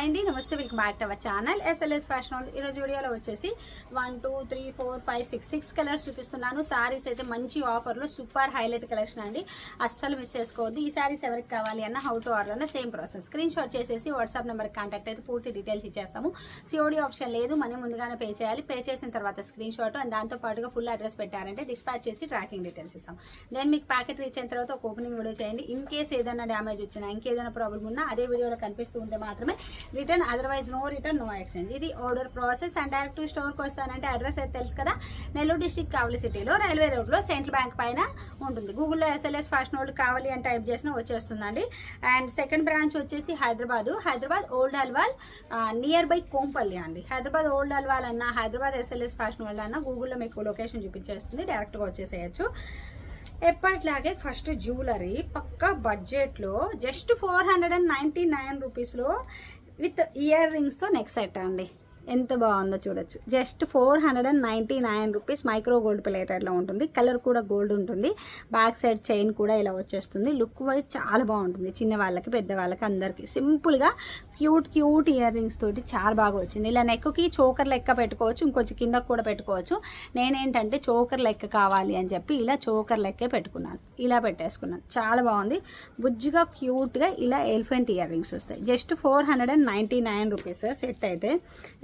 Hi అండి. నమస్తే welcome back to our channel. SLS fashion house ఈరోజు వీడియోలో వచ్చేసి one two three four five six six colours చూపిస్తున్నాను. సారీస్ అయితే మంచి ఆఫర్లో సూపర్ హైలైట్ కలెక్షన్ అండి. అస్సలు మిస్ చేసుకోవద్దు. ఈ సారీస్ ఎవరికి కావాలి అన్న హౌ టు ఆర్డర్ అన్న సేమ్ ప్రాసెస్ స్క్రీన్ షాట్ చేసేసి వాట్సాప్ నెంబర్కి కాంటాక్ట్ అయితే పూర్తి డీటెయిల్స్ ఇచ్చేస్తాము. సిఓడి ఆప్షన్ లేదు మనీ ముందుగానే పే చేయాలి. పే చేసిన తర్వాత స్క్రీన్ షాట్ అండ్ దాంతో పాటుగా ఫుల్ అడ్రస్ పెట్టారంటే డిస్పాచ్ చేసి ట్రాకింగ్ డీటెయిల్స్ ఇస్తాం. దెన్ మీకు ప్యాకెట్ రీచ్ అయిన తర్వాత ఒక ఓపెనింగ్ వీడియో చేయండి. ఇన్ కేస్ ఏదైనా డ్యామేజ్ వచ్చినా ఇంకేదైనా ప్రాబ్లం ఉన్నా అదే వీడియోలో కనిపిస్తూ ఉంటే మాత్రమే return otherwise no return no exchange ఇది ఆర్డర్ ప్రాసెస్ అండ్ డైరెక్ట్ స్టోర్కి వస్తానంటే అడ్రస్ అయితే తెలుసు కదా? నెల్లూరు డిస్టిక్ కావలి సిటీలో రైల్వే రోడ్లో సెంట్రల్ బ్యాంక్ పైన ఉంటుంది. గూగుల్లో ఎస్ఎల్ఎస్ ఫ్యాషన్ వరల్డ్ కావాలి అని టైప్ చేసినా వచ్చేస్తుందండి. అండ్ సెకండ్ బ్రాంచ్ వచ్చేసి Hyderabad. Hyderabad old Alwal near by Kompally అండి. హైదరాబాద్ ఓల్డ్ అల్వాల్ అన్న హైదరాబాద్ ఎస్ఎల్ఎస్ ఫ్యాషన్ వరల్డ్ అన్న గూగుల్లో మీకు లొకేషన్ చూపించేస్తుంది. డైరెక్ట్గా వచ్చేసేయచ్చు. ఎప్పటిలాగే ఫస్ట్ జ్యువెలరీ పక్క బడ్జెట్లో just four hundred and ninety nine రూపీస్లో విత్ ఇయర్ రింగ్స్తో నెక్ సెట్ అండి. ఎంత బాగుందో చూడొచ్చు. Just four hundred and ninety nine rupees micro gold ప్లేటెడ్లో ఉంటుంది. కలర్ కూడా గోల్డ్ ఉంటుంది. బ్యాక్ సైడ్ చైన్ కూడా ఇలా వచ్చేస్తుంది. లుక్ వైజ్ చాలా బాగుంటుంది. చిన్న వాళ్ళకి పెద్ద వాళ్ళకి అందరికీ. సింపుల్గా క్యూట్ క్యూట్ ఇయర్ రింగ్స్ తోటి చాలా బాగా వచ్చింది. ఇలా నెక్కి చోకర్ లెక్క పెట్టుకోవచ్చు. ఇంకొంచెం కిందకు కూడా పెట్టుకోవచ్చు. నేనేంటంటే చోకర్ లెక్క కావాలి అని చెప్పి ఇలా చోకర్ లెక్కే పెట్టుకున్నాను. ఇలా పెట్టేసుకున్నాను. చాలా బాగుంది. బుజ్జిగా క్యూట్గా ఇలా ఎలిఫెంట్ ఇయర్ రింగ్స్ వస్తాయి. Just four hundred and ninety nine rupees. Set అయితే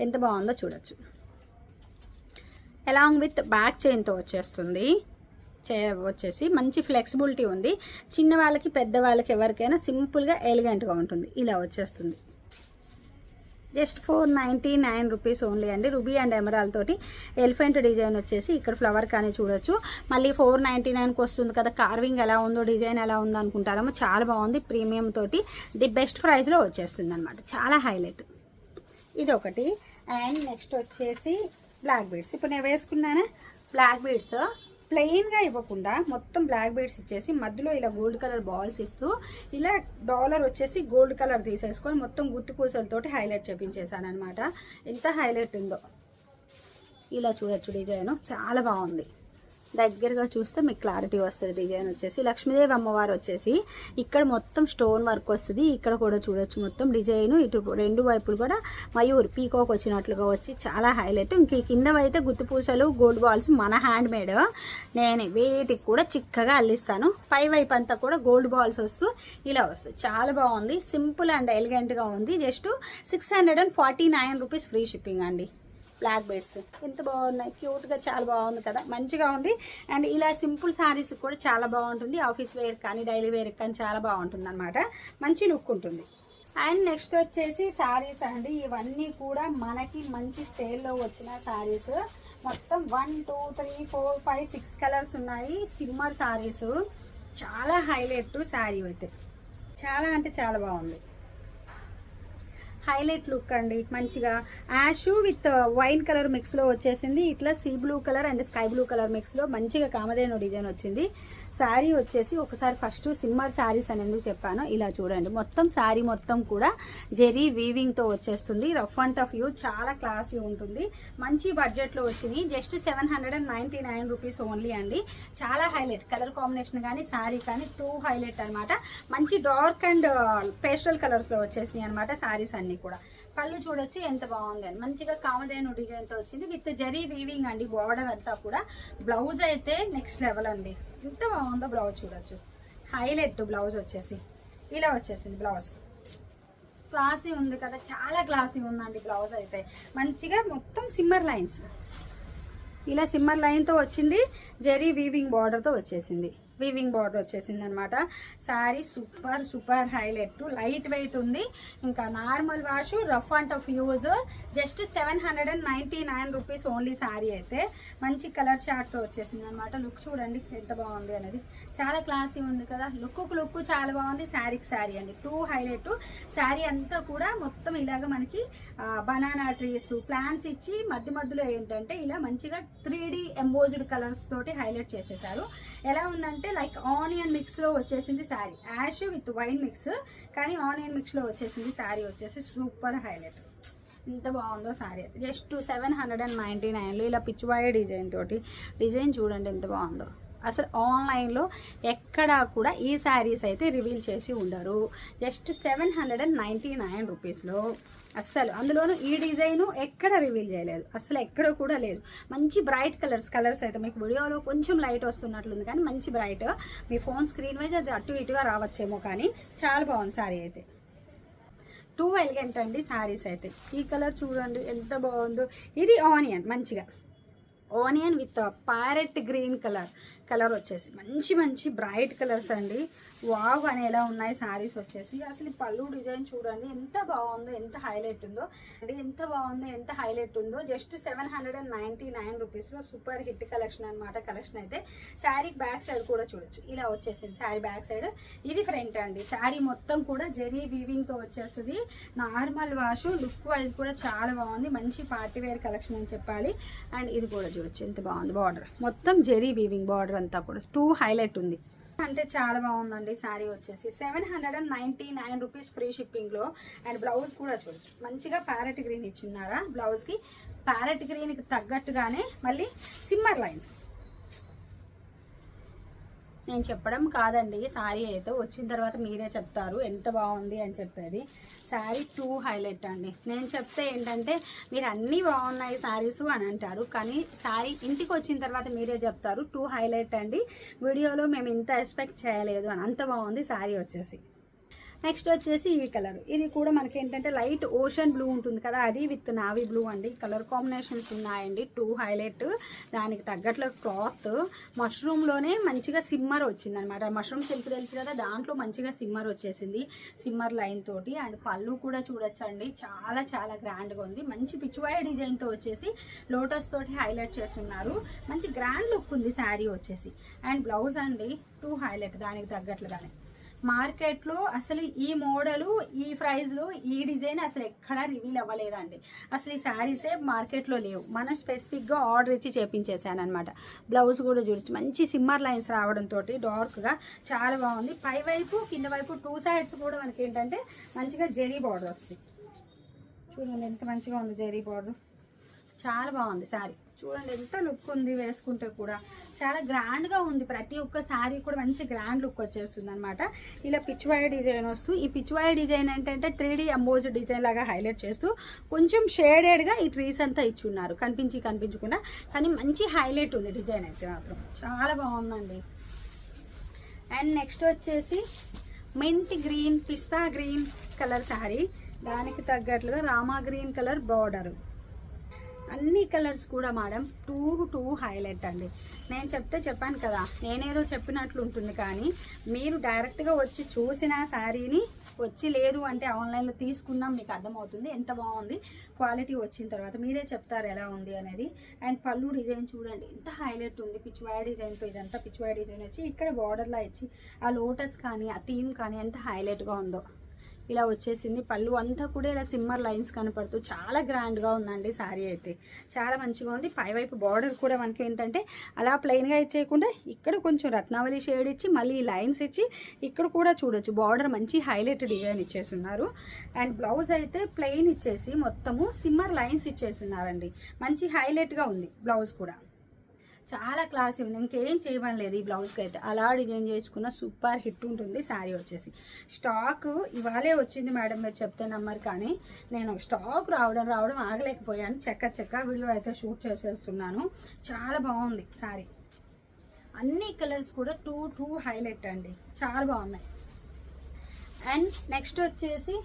ఎంత బాగుందో చూడొచ్చు. అలాంగ్ విత్ బ్యాక్ చైన్తో వచ్చేస్తుంది. చే వచ్చేసి మంచి ఫ్లెక్సిబిలిటీ ఉంది. చిన్న వాళ్ళకి పెద్ద వాళ్ళకి ఎవరికైనా సింపుల్గా ఎలిగెంట్గా ఉంటుంది. ఇలా వచ్చేస్తుంది. Just four ninety nine rupees only అండి. రూబీ అండ్ ఎమరాల్ తోటి ఎలిఫెంట్ డిజైన్ వచ్చేసి ఇక్కడ ఫ్లవర్ కానీ చూడొచ్చు. మళ్ళీ ఫోర్ నైంటీ నైన్కి వస్తుంది కదా కార్వింగ్ ఎలా ఉందో డిజైన్ ఎలా ఉందో అనుకుంటారేమో చాలా బాగుంది. ప్రీమియం తోటి ది బెస్ట్ ప్రైస్లో వచ్చేస్తుంది అనమాట చాలా హైలైట్ ఇది ఒకటి అండ్ నెక్స్ట్ వచ్చేసి బ్లాక్ బీడ్స్ ఇప్పుడు నేను వేసుకున్నానా? బ్లాక్ బీడ్స్ ప్లెయిన్గా ఇవ్వకుండా మొత్తం బ్లాక్ బీడ్స్ ఇచ్చేసి మధ్యలో ఇలా గోల్డ్ కలర్ బాల్స్ ఇస్తూ ఇలా డాలర్ వచ్చేసి గోల్డ్ కలర్ తీసేసుకొని మొత్తం గుత్తి పూసలతోటి హైలైట్ చేపించేసాను అనమాట ఎంత హైలైట్ ఉందో. ఇలా చూడొచ్చు డిజైన్. చాలా బాగుంది. దగ్గరగా చూస్తే మీకు క్లారిటీ వస్తుంది డిజైన్ వచ్చేసి. లక్ష్మీదేవి అమ్మవారు వచ్చేసి ఇక్కడ మొత్తం స్టోన్ వర్క్ వస్తుంది. ఇక్కడ కూడా చూడొచ్చు మొత్తం డిజైన్ ఇటు రెండు వైపులు కూడా మయూర్ పీకోక్ వచ్చినట్లుగా వచ్చి చాలా హైలైట్ ఇంక కింద అయితే గుత్తుపూసలు గోల్డ్ బాల్స్ మన హ్యాండ్ మేడ్ నేను వేటికి కూడా చిక్కగా అల్లిస్తాను. పై వైపు అంతా కూడా గోల్డ్ బాల్స్ వస్తూ ఇలా వస్తుంది. చాలా బాగుంది. సింపుల్ అండ్ ఎలిగెంట్గా ఉంది. Just six hundred and forty nine rupees free shipping అండి. బ్లాక్ బెడ్స్ ఎంత బాగున్నాయి. క్యూట్గా చాలా బాగుంది కదా. మంచిగా ఉంది. అండ్ ఇలా సింపుల్ శారీస్ కూడా చాలా బాగుంటుంది. ఆఫీస్ వేర్ కానీ డైలీ వేర్ కానీ చాలా బాగుంటుంది అనమాట మంచి లుక్ ఉంటుంది. అండ్ నెక్స్ట్ వచ్చేసి శారీస్ అండి. ఇవన్నీ కూడా మనకి మంచి సేల్లో వచ్చిన శారీస్ మొత్తం one two three four five six colours ఉన్నాయి. సిమ్మర్ శారీస్ చాలా హైలైట్ శారీ అయితే. చాలా అంటే చాలా బాగుంది. హైలైట్ లుక్ అండి మంచిగా. Ash with uh, wine colour మిక్స్లో వచ్చేసింది. ఇట్లా sea blue colour and sky blue colour మిక్స్లో మంచిగా కామధేను డిజైన్ వచ్చింది. శారీ వచ్చేసి ఒకసారి ఫస్ట్ సిమ్మర్ శారీస్ అని ఎందుకు చెప్పాను ఇలా చూడండి. మొత్తం శారీ మొత్తం కూడా జెరీ వీవింగ్తో వచ్చేస్తుంది. రఫ్ అండ్ టఫ్ యూ చాలా క్లాసీ ఉంటుంది. మంచి బడ్జెట్లో వచ్చింది. Just seven hundred and ninety nine rupees only అండి. చాలా హైలైట్. కలర్ కాంబినేషన్ కానీ శారీ కానీ టూ హైలైట్ అనమాట మంచి డార్క్ అండ్ uh, పేస్టల్ కలర్స్లో వచ్చేసినాయి అనమాట శారీస్ అన్ని కూడా. పళ్ళు చూడొచ్చు ఎంత బాగుంది అని. మంచిగా కామదైన డిజైన్తో వచ్చింది. విత్ జరీ వీవింగ్ అండి బార్డర్ అంతా కూడా. బ్లౌజ్ అయితే నెక్స్ట్ లెవెల్ అండి. ఎంత బాగుందో బ్లౌజ్ చూడొచ్చు. హైలైట్ బ్లౌజ్ వచ్చేసి. ఇలా వచ్చేసింది బ్లౌజ్. క్లాసీ ఉంది కదా చాలా క్లాసీ ఉందండి బ్లౌజ్ అయితే. మంచిగా మొత్తం సిమ్మర్ లైన్స్ ఇలా సిమ్మర్ లైన్తో వచ్చింది జెరీ వీవింగ్ బార్డర్తో వచ్చేసింది. వీవింగ్ బార్డర్ వచ్చేసింది అనమాట sari super super highlight light weight ఉంది. ఇంకా normal wash rough and off use just seven hundred and ninety nine rupees only sari అయితే. మంచి కలర్ చార్ట్తో వచ్చేసింది అనమాట లుక్ చూడండి ఎంత బాగుంది అనేది. చాలా క్లాసీ ఉంది కదా. లుక్ లుక్ చాలా బాగుంది. శారీకి శారీ అండి. టూ హైలైట్ శారీ అంతా కూడా మొత్తం ఇలాగ మనకి బనానా ట్రీస్ ప్లాంట్స్ ఇచ్చి మధ్య మధ్యలో ఏంటంటే ఇలా మంచిగా త్రీ డి ఎంబోజ్డ్ కలర్స్ తోటి హైలైట్ చేసేసారు. ఎలా ఉందంటే లైక్ ఆనియన్ మిక్స్లో వచ్చేసింది sari ash with wine mix కానీ ఆనియన్ మిక్స్లో వచ్చేసింది శారీ వచ్చేసి సూపర్ హైలైట్ ఎంత బాగుందో sari just seven hundred and ninety నైన్లో ఇలా పిచ్చివాయ డిజైన్ తోటి. డిజైన్ చూడండి ఎంత బాగుందో. అసలు ఆన్లైన్లో ఎక్కడా కూడా ఈ శారీస్ అయితే రివీల్ చేసి ఉండరు. Just seven hundred and ninety nine రూపీస్లో. అస్సలు అందులోనూ ఈ డిజైన్ ఎక్కడ రివీల్ చేయలేదు. అసలు ఎక్కడ కూడా లేదు. మంచి బ్రైట్ కలర్స్ కలర్స్ అయితే మీకు వీడియోలో కొంచెం లైట్ వస్తున్నట్లుంది కానీ మంచి బ్రైట్. మీ ఫోన్ స్క్రీన్ వైజ్ అది అటు ఇటుగా రావచ్చేమో కానీ చాలా బాగుంది శారీ అయితే. టూ ఎలిగెంట్ అండి శారీస్ అయితే. ఈ కలర్ చూడండి ఎంత బాగుందో. ఇది ఆనియన్ మంచిగా. Onion with parrot green colour colour వచ్చేసి మంచి మంచి బ్రైట్ కలర్స్ అండి. వావ్ అనేలా ఉన్నాయి శారీస్ వచ్చేసి. అసలు పళ్ళు డిజైన్ చూడండి ఎంత బాగుందో ఎంత హైలైట్ ఉందో. అంటే ఎంత బాగుందో ఎంత హైలైట్ ఉందో. Just seven hundred and ninety nine రూపీస్లో సూపర్ హిట్ కలెక్షన్ అనమాట కలెక్షన్ అయితే. శారీ బ్యాక్ సైడ్ కూడా చూడొచ్చు. ఇలా వచ్చేసింది శారీ బ్యాక్ సైడ్. ఇది ఫ్రంట్ అండి. శారీ మొత్తం కూడా జెరీ వీవింగ్తో వచ్చేస్తుంది. నార్మల్ వాష్ లుక్ వైజ్ కూడా చాలా బాగుంది. మంచి పార్టీ వేర్ కలెక్షన్ అని చెప్పాలి. అండ్ ఇది కూడా చూడొచ్చు. ఎంత బాగుంది బార్డర్. మొత్తం జెరీ వీవింగ్ బార్డర్ అంతా కూడా. టూ హైలైట్ ఉంది. అంటే చాలా బాగుందండి శారీ వచ్చేసి. Seven hundred and ninety nine rupees free షిప్పింగ్లో అండ్ బ్లౌజ్ కూడా చూడొచ్చు. మంచిగా ప్యారెట్ గ్రీన్ ఇచ్చున్నారా బ్లౌజ్కి ప్యారెట్ గ్రీన్కి తగ్గట్టుగానే మళ్ళీ సిమ్మర్ లైన్స్. నేను చెప్పడం కాదండి. శారీ అయితే వచ్చిన తర్వాత మీరే చెప్తారు. ఎంత బాగుంది అని చెప్పేది. శారీ టూ హైలైట్ అండి. నేను చెప్తే ఏంటంటే మీరు అన్నీ బాగున్నాయి శారీస్ అని అంటారు. కానీ శారీ ఇంటికి వచ్చిన తర్వాత మీరే చెప్తారు. టూ హైలైట్ అండి. వీడియోలో మేము ఇంత ఎక్స్పెక్ట్ చేయలేదు అని. అంత బాగుంది శారీ వచ్చేసి. నెక్స్ట్ వచ్చేసి ఈ కలర్. ఇది కూడా మనకి ఏంటంటే లైట్ ఓషన్ బ్లూ ఉంటుంది కదా అది విత్ నావీ బ్లూ అండి. కలర్ కాంబినేషన్స్ ఉన్నాయండి. టూ హైలైట్ దానికి తగ్గట్లు క్లాత్. మష్రూమ్లోనే మంచిగా సిమ్మర్ వచ్చింది అనమాట మష్రూమ్ సిల్క్ తెలుసు కదా దాంట్లో మంచిగా సిమ్మర్ వచ్చేసింది. సిమ్మర్ లైన్ తోటి అండ్ పళ్ళు కూడా చూడొచ్చండి. చాలా చాలా గ్రాండ్గా ఉంది. మంచి పిచ్చువాయ డిజైన్తో వచ్చేసి లోటస్ తోటి హైలైట్ చేస్తున్నారు. మంచి గ్రాండ్ లుక్ ఉంది శారీ వచ్చేసి. అండ్ బ్లౌజ్ అండి టూ హైలైట్ దానికి తగ్గట్లుగానే. మార్కెట్లో అసలు ఈ మోడలు ఈ ప్రైజ్లు ఈ డిజైన్ అసలు ఎక్కడా రివీల్ అవ్వలేదండి. అసలు ఈ శారీసే మార్కెట్లో లేవు. మనం స్పెసిఫిక్గా ఆర్డర్ ఇచ్చి చేపించేసాను అనమాట బ్లౌజ్ కూడా చూడొచ్చు. మంచి సిమ్మర్ లైన్స్ రావడంతో డార్క్గా చాలా బాగుంది. పై వైపు కింద వైపు టూ సైడ్స్ కూడా మనకి ఏంటంటే మంచిగా జెరీ బార్డర్ వస్తుంది చూడండి ఎంత మంచిగా ఉంది జెరీ బార్డర్. చాలా బాగుంది శారీ. చూడండి ఎంత లుక్ ఉంది వేసుకుంటే కూడా. చాలా గ్రాండ్గా ఉంది. ప్రతి ఒక్క శారీ కూడా మంచి గ్రాండ్ లుక్ వచ్చేస్తుంది అనమాట ఇలా పిచ్వాయ డిజైన్ వస్తూ ఈ పిచ్వాయ డిజైన్ ఏంటంటే త్రీ డీ అంబోజ్ డిజైన్ లాగా హైలైట్ చేస్తూ కొంచెం షేడెడ్గా ఈ ట్రీస్ అంతా ఇచ్చున్నారు. కనిపించి కనిపించకుండా కానీ మంచి హైలైట్ ఉంది డిజైన్ అయితే మాత్రం. చాలా బాగుందండి. అండ్ నెక్స్ట్ వచ్చేసి మెంట్ గ్రీన్ పిస్తా గ్రీన్ కలర్ శారీ దానికి తగ్గట్లుగా రామా గ్రీన్ కలర్ బార్డర్ అన్ని కలర్స్ కూడా మేడం టూ టూ హైలైట్ అండి. నేను చెప్తే చెప్పాను కదా నేనేదో చెప్పినట్లు ఉంటుంది కానీ మీరు డైరెక్ట్గా వచ్చి చూసిన శారీని వచ్చి లేదు అంటే ఆన్లైన్లో తీసుకున్నాం మీకు అర్థమవుతుంది ఎంత బాగుంది క్వాలిటీ వచ్చిన తర్వాత మీరే చెప్తారు ఎలా ఉంది అనేది. అండ్ పళ్ళు డిజైన్ చూడండి ఎంత హైలైట్ ఉంది పిచ్చివాయ డిజైన్తో ఇదంతా పిచ్చివాయ డిజైన్ వచ్చి ఇక్కడ బార్డర్లా ఇచ్చి ఆ లోటస్ కానీ ఆ థీమ్ కానీ ఎంత హైలైట్గా ఉందో. ఇలా వచ్చేసింది. పళ్ళు అంతా కూడా ఇలా సిమ్మర్ లైన్స్ కనపడుతూ చాలా గ్రాండ్గా ఉందండి శారీ అయితే. చాలా మంచిగా ఉంది. పైవైపు బార్డర్ కూడా మనకి ఏంటంటే అలా ప్లెయిన్గా ఇచ్చేయకుండా ఇక్కడ కొంచెం రత్నావళి షేడ్ ఇచ్చి మళ్ళీ లైన్స్ ఇచ్చి ఇక్కడ కూడా చూడొచ్చు. బార్డర్ మంచి హైలైట్ డిజైన్ ఇచ్చేస్తున్నారు. అండ్ బ్లౌజ్ అయితే ప్లెయిన్ ఇచ్చేసి మొత్తము సిమ్మర్ లైన్స్ ఇచ్చేస్తున్నారండి. మంచి హైలైట్గా ఉంది బ్లౌజ్ కూడా. చాలా క్లాసీ ఉంది. ఇంకేం చేయమని లేదు ఈ బ్లౌజ్కి అయితే. అలా డిజైన్ చేసుకున్న సూపర్ హిట్ ఉంటుంది శారీ వచ్చేసి. స్టాక్ ఇవాళే వచ్చింది మేడం మీరు చెప్తే నమ్మరు కానీ నేను స్టాక్ రావడం రావడం ఆగలేకపోయాను. చెక్క చెక్క వీడియో అయితే షూట్ చేసేస్తున్నాను. చాలా బాగుంది శారీ. అన్ని కలర్స్ కూడా టూ టూ హైలైట్ అండి. చాలా బాగున్నాయి. అండ్ నెక్స్ట్ వచ్చేసి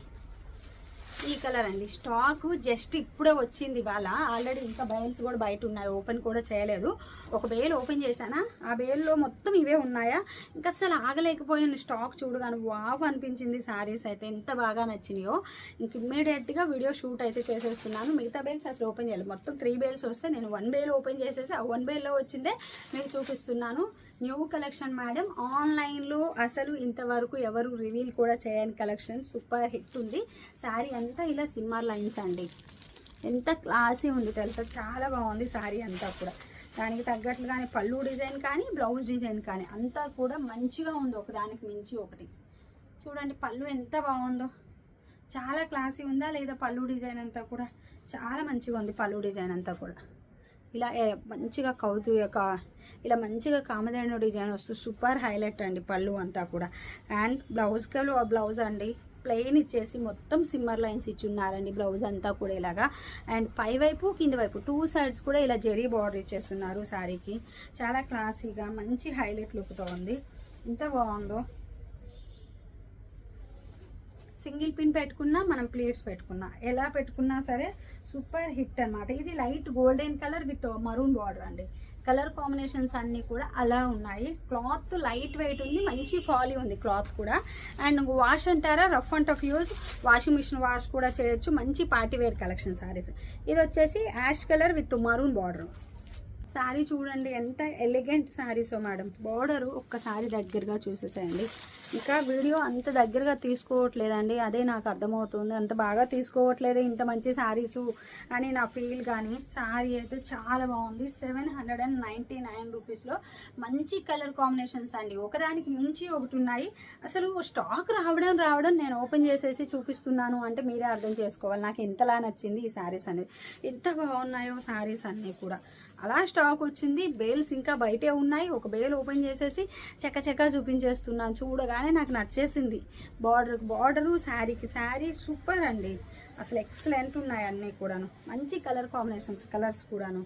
ఈ కలర్ అండి. స్టాక్ జస్ట్ ఇప్పుడే వచ్చింది ఇవాళ. ఆల్రెడీ ఇంకా బయల్స్ కూడా బయట ఉన్నాయి. ఓపెన్ కూడా చేయలేదు. ఒక బేల్ ఓపెన్ చేశానా? ఆ బేల్లో మొత్తం ఇవే ఉన్నాయా? ఇంకా అసలు ఆగలేకపోయాను. స్టాక్ చూడగాను వావ్ అనిపించింది శారీస్ అయితే. ఎంత బాగా నచ్చినాయో. ఇంక ఇమ్మీడియట్గా వీడియో షూట్ అయితే చేసేస్తున్నాను. మిగతా బేల్స్ అసలు ఓపెన్ చేయాలి మొత్తం త్రీ బేల్స్ వస్తే నేను వన్ బేల్ ఓపెన్ చేసేసి ఆ వన్ బేల్లో వచ్చిందే మీకు చూపిస్తున్నాను. న్యూ కలెక్షన్ మేడం ఆన్లైన్లో అసలు ఇంతవరకు ఎవరు రివీల్ కూడా చేయని కలెక్షన్ సూపర్ హిట్ ఉంది. శారీ అంతా ఇలా సిమ్మర్ లైన్స్ అండి. ఎంత క్లాసీ ఉంది తెలుసా? చాలా బాగుంది శారీ అంతా కూడా. దానికి తగ్గట్లుగానే పళ్ళు డిజైన్ కానీ బ్లౌజ్ డిజైన్ కానీ అంతా కూడా మంచిగా ఉంది. ఒకదానికి మించి ఒకటి. చూడండి పళ్ళు ఎంత బాగుందో. చాలా క్లాసీ ఉందా? లేదా పళ్ళు డిజైన్ అంతా కూడా? చాలా మంచిగా ఉంది పళ్ళు డిజైన్ అంతా కూడా. ఇలా మంచిగా కౌతు యొక్క ఇలా మంచిగా కామధేను డిజైన్ వస్తూ సూపర్ హైలైట్ అండి పళ్ళు అంతా కూడా. అండ్ బ్లౌజ్కి బ్లౌజ్ అండి ప్లెయిన్ ఇచ్చేసి మొత్తం సిమ్మర్ లైన్స్ ఇచ్చి ఉన్నారండి బ్లౌజ్ అంతా కూడా ఇలాగా. అండ్ పై వైపు కింది వైపు టూ సైడ్స్ కూడా ఇలా జెరీ బార్డర్ ఇచ్చేస్తున్నారు శారీకి. చాలా క్లాసీగా మంచి హైలైట్ లుక్తో ఉంది. ఎంత బాగుందో. సింగిల్ పిన్ పెట్టుకున్నా మనం ప్లేట్స్ పెట్టుకున్నా ఎలా పెట్టుకున్నా సరే సూపర్ హిట్ అన్నమాట. ఇది light golden colour with maroon border అండి. కలర్ కాంబినేషన్స్ అన్నీ కూడా అలా ఉన్నాయి. క్లాత్ లైట్ వెయిట్ ఉంది మంచి ఫాలీ ఉంది క్లాత్ కూడా. అండ్ వాష్ అంటారా rough and tough use. Washing machine wash కూడా చేయొచ్చు మంచి పార్టీ వేర్ కలెక్షన్ సారీస్. ఇది వచ్చేసి ash colour with maroon border. Sari చూడండి ఎంత ఎలిగెంట్ శారీసో మేడం బార్డరు ఒక్కసారి దగ్గరగా చూసేసేయండి. ఇంకా వీడియో అంత దగ్గరగా తీసుకోవట్లేదండి. అదే నాకు అర్థమవుతుంది. అంత బాగా తీసుకోవట్లేదు ఇంత మంచి శారీసు అని నా ఫీల్ కానీ శారీ అయితే చాలా బాగుంది. Seven hundred and ninety nine రూపీస్లో మంచి కలర్ కాంబినేషన్స్ అండి. ఒకదానికి మించి ఒకటి ఉన్నాయి. అసలు స్టాక్ రావడం రావడం నేను ఓపెన్ చేసేసి చూపిస్తున్నాను అంటే మీరే అర్థం చేసుకోవాలి. నాకు ఎంతలా నచ్చింది ఈ శారీస్ అనేది. ఎంత బాగున్నాయో శారీస్ అన్నీ కూడా. అలా స్టాక్ వచ్చింది. బేల్స్ ఇంకా బయటే ఉన్నాయి. ఒక బేల్ ఓపెన్ చేసేసి చెక్క చెక్క చూపించేస్తున్నాను. చూడగానే నాకు నచ్చేసింది. బార్డర్ బార్డరు శారీకి. శారీ సూపర్ అండి. అసలు ఎక్సలెంట్ ఉన్నాయి అన్నీ కూడాను. మంచి కలర్ కాంబినేషన్స్ కలర్స్ కూడాను.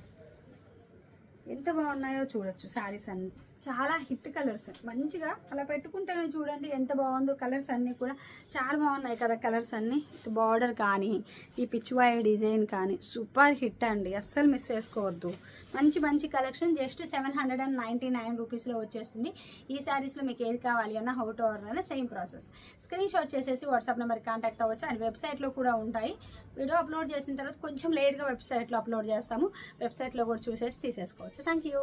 ఎంత బాగున్నాయో చూడొచ్చు శారీస్ అన్ని. చాలా హిట్ కలర్స్. మంచిగా అలా పెట్టుకుంటేనే చూడండి ఎంత బాగుందో కలర్స్ అన్నీ కూడా. చాలా బాగున్నాయి కదా కలర్స్ అన్నీ. బార్డర్ కానీ ఈ పిచ్చివాయ డిజైన్ కానీ సూపర్ హిట్ అండి. అస్సలు మిస్ చేసుకోవద్దు. మంచి మంచి collection. Just seven hundred and ninety nine రూపీస్లో వచ్చేస్తుంది. ఈ శారీస్లో మీకు ఏది కావాలి అన్న హౌ టు ఆర్డర్ అన్న సేమ్ ప్రాసెస్ స్క్రీన్ షాట్ చేసేసి వాట్సాప్ నెంబర్ కాంటాక్ట్ అవ్వచ్చు. అండ్ వెబ్సైట్లో కూడా ఉంటాయి. వీడియో అప్లోడ్ చేసిన తర్వాత కొంచెం లేట్గా వెబ్సైట్లో అప్లోడ్ చేస్తాము. వెబ్సైట్లో కూడా చూసేసి తీసేసుకోవచ్చు. Thank you